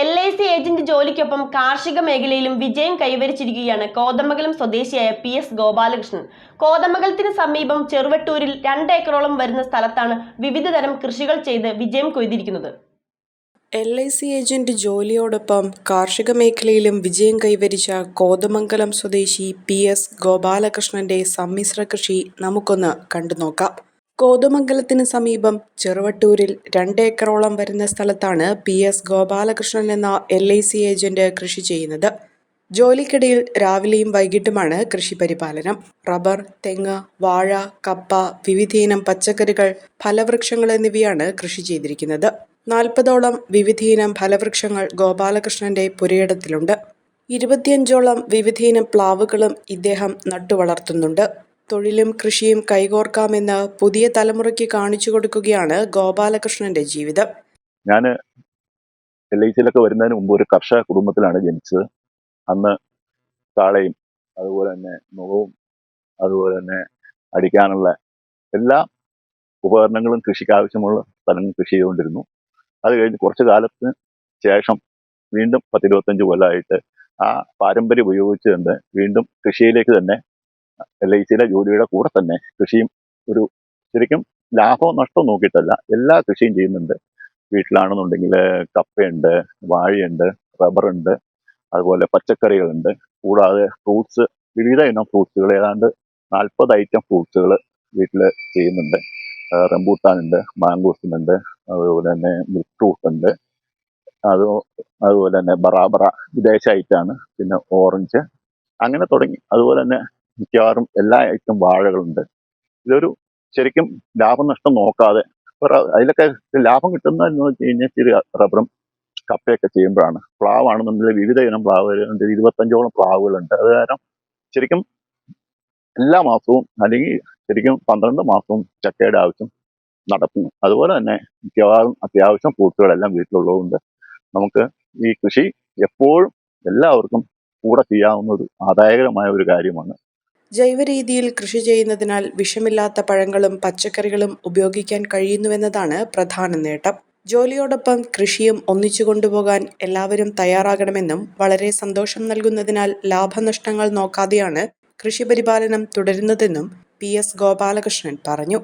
L I C agent ജോലിക്കൊപ്പം കാർഷിക മേഖലയിലും വിജയം കൈവരിച്ചിരിക്കുകയാണ് കോതമംഗലം സ്വദേശിയായ പി എസ് ഗോപാലകൃഷ്ണൻ. കോതമംഗലത്തിന് സമീപം ചെറുവട്ടൂരിൽ രണ്ട് ഏക്കറോളം വരുന്ന സ്ഥലത്താണ് വിവിധതരം കൃഷികൾ ചെയ്ത് വിജയം കൊയ്തിരിക്കുന്നത്. എൽ ഐ സി ഏജന്റ് ജോലിയോടൊപ്പം കാർഷിക മേഖലയിലും വിജയം കൈവരിച്ച കോതമംഗലം സ്വദേശി പി എസ് ഗോപാലകൃഷ്ണന്റെ സമ്മിശ്ര കൃഷി നമുക്കൊന്ന് കണ്ടുനോക്കാം. കോതമംഗലത്തിന് സമീപം ചെറുവട്ടൂരിൽ രണ്ടേക്കറോളം വരുന്ന സ്ഥലത്താണ് പി എസ് ഗോപാലകൃഷ്ണൻ എന്ന എൽ ഐ സി ഏജന്റ് കൃഷി ചെയ്യുന്നത്. ജോലിക്കിടയിൽ രാവിലെയും വൈകിട്ടുമാണ് കൃഷി പരിപാലനം. റബ്ബർ തെങ്ങ് വാഴ കപ്പ വിവിധയിനം പച്ചക്കറികൾ ഫലവൃക്ഷങ്ങൾ എന്നിവയാണ് കൃഷി ചെയ്തിരിക്കുന്നത്. നാൽപ്പതോളം വിവിധയിനം ഫലവൃക്ഷങ്ങൾ ഗോപാലകൃഷ്ണന്റെ പുരയിടത്തിലുണ്ട്. ഇരുപത്തിയഞ്ചോളം വിവിധയിനം പ്ലാവുകളും ഇദ്ദേഹം നട്ടുവളർത്തുന്നുണ്ട്. തൊഴിലും കൃഷിയും കൈകോർക്കാമെന്ന് പുതിയ തലമുറയ്ക്ക് കാണിച്ചു കൊടുക്കുകയാണ് ഗോപാലകൃഷ്ണന്റെ ജീവിതം. ഞാൻ എൽ ഐ സിയിലൊക്കെ വരുന്നതിന് മുമ്പ് ഒരു കർഷക കുടുംബത്തിലാണ് ജനിച്ചത്. അന്ന് കാളയും അതുപോലെ തന്നെ മുഖവും അതുപോലെ തന്നെ അടിക്കാനുള്ള എല്ലാ ഉപകരണങ്ങളും കൃഷിക്ക് ആവശ്യമുള്ള സ്ഥലങ്ങൾ കൃഷി ചെയ്തുകൊണ്ടിരുന്നു. അത് കഴിഞ്ഞ് കുറച്ച് കാലത്തിന് ശേഷം വീണ്ടും പത്തിരുപത്തഞ്ച് കൊല്ലമായിട്ട് ആ പാരമ്പര്യം ഉപയോഗിച്ച് തന്നെ വീണ്ടും കൃഷിയിലേക്ക് തന്നെ എൽ ഐ സിയിലെ ജോലിയുടെ കൂടെ തന്നെ കൃഷിയും ഒരു ശരിക്കും ലാഭവും നഷ്ടവും നോക്കിയിട്ടല്ല എല്ലാ കൃഷിയും ചെയ്യുന്നുണ്ട്. വീട്ടിലാണെന്നുണ്ടെങ്കിൽ കപ്പയുണ്ട് വാഴയുണ്ട് റബ്ബറുണ്ട് അതുപോലെ പച്ചക്കറികളുണ്ട്. കൂടാതെ ഫ്രൂട്ട്സ് വിവിധ ഇനം ഫ്രൂട്ട്സുകൾ ഏതാണ്ട് നാൽപ്പത് ഐറ്റം ഫ്രൂട്ട്സുകൾ വീട്ടിൽ ചെയ്യുന്നുണ്ട്. റംബൂട്ടാനുണ്ട് മാംഗൂസിനുണ്ട് അതുപോലെ തന്നെ മിൽക്ക് ഫ്രൂട്ട് ഉണ്ട് അത് അതുപോലെ തന്നെ ബറാബറ വിദേശ ഐറ്റാണ് പിന്നെ ഓറഞ്ച് അങ്ങനെ തുടങ്ങി. അതുപോലെ തന്നെ മിക്കവാറും എല്ലാ ഐറ്റം വാഴകളുണ്ട്. ഇതൊരു ശരിക്കും ലാഭനഷ്ടം നോക്കാതെ അതിലൊക്കെ ലാഭം കിട്ടുന്ന എന്ന് വെച്ച് കഴിഞ്ഞാൽ ചെറിയ റബ്ബറും കപ്പയൊക്കെ ചെയ്യുമ്പോഴാണ്. പ്ലാവാണെന്നുണ്ടെങ്കിൽ വിവിധ ഇനം പ്ലാവുകളുണ്ട് ഇരുപത്തഞ്ചോളം പ്ലാവുകളുണ്ട്. അത് കാരണം ശരിക്കും എല്ലാ മാസവും അല്ലെങ്കിൽ ശരിക്കും പന്ത്രണ്ട് മാസവും ചക്കയുടെ ആവശ്യം നടക്കുന്നു. അതുപോലെ തന്നെ മിക്കവാറും അത്യാവശ്യം ഫ്രൂട്ട്സുകളെല്ലാം വീട്ടിലുള്ളതുകൊണ്ട് നമുക്ക് ഈ കൃഷി എപ്പോഴും എല്ലാവർക്കും കൂടെ ചെയ്യാവുന്ന ഒരു ആദായകരമായ ഒരു കാര്യമാണ് ജൈവ രീതിയിൽ കൃഷി ചെയ്യുന്നതിനാൽ വിഷമില്ലാത്ത പഴങ്ങളും പച്ചക്കറികളും ഉപയോഗിക്കാൻ കഴിയുന്നുവെന്നതാണ് പ്രധാന നേട്ടം. ജോലിയോടൊപ്പം കൃഷിയും ഒന്നിച്ചു കൊണ്ടുപോകാൻ എല്ലാവരും തയ്യാറാകണമെന്നും വളരെ സന്തോഷം നൽകുന്നതിനാൽ ലാഭനഷ്ടങ്ങൾ നോക്കാതെയാണ് കൃഷി പരിപാലനം തുടരുന്നതെന്നും പി എസ് ഗോപാലകൃഷ്ണൻ പറഞ്ഞു.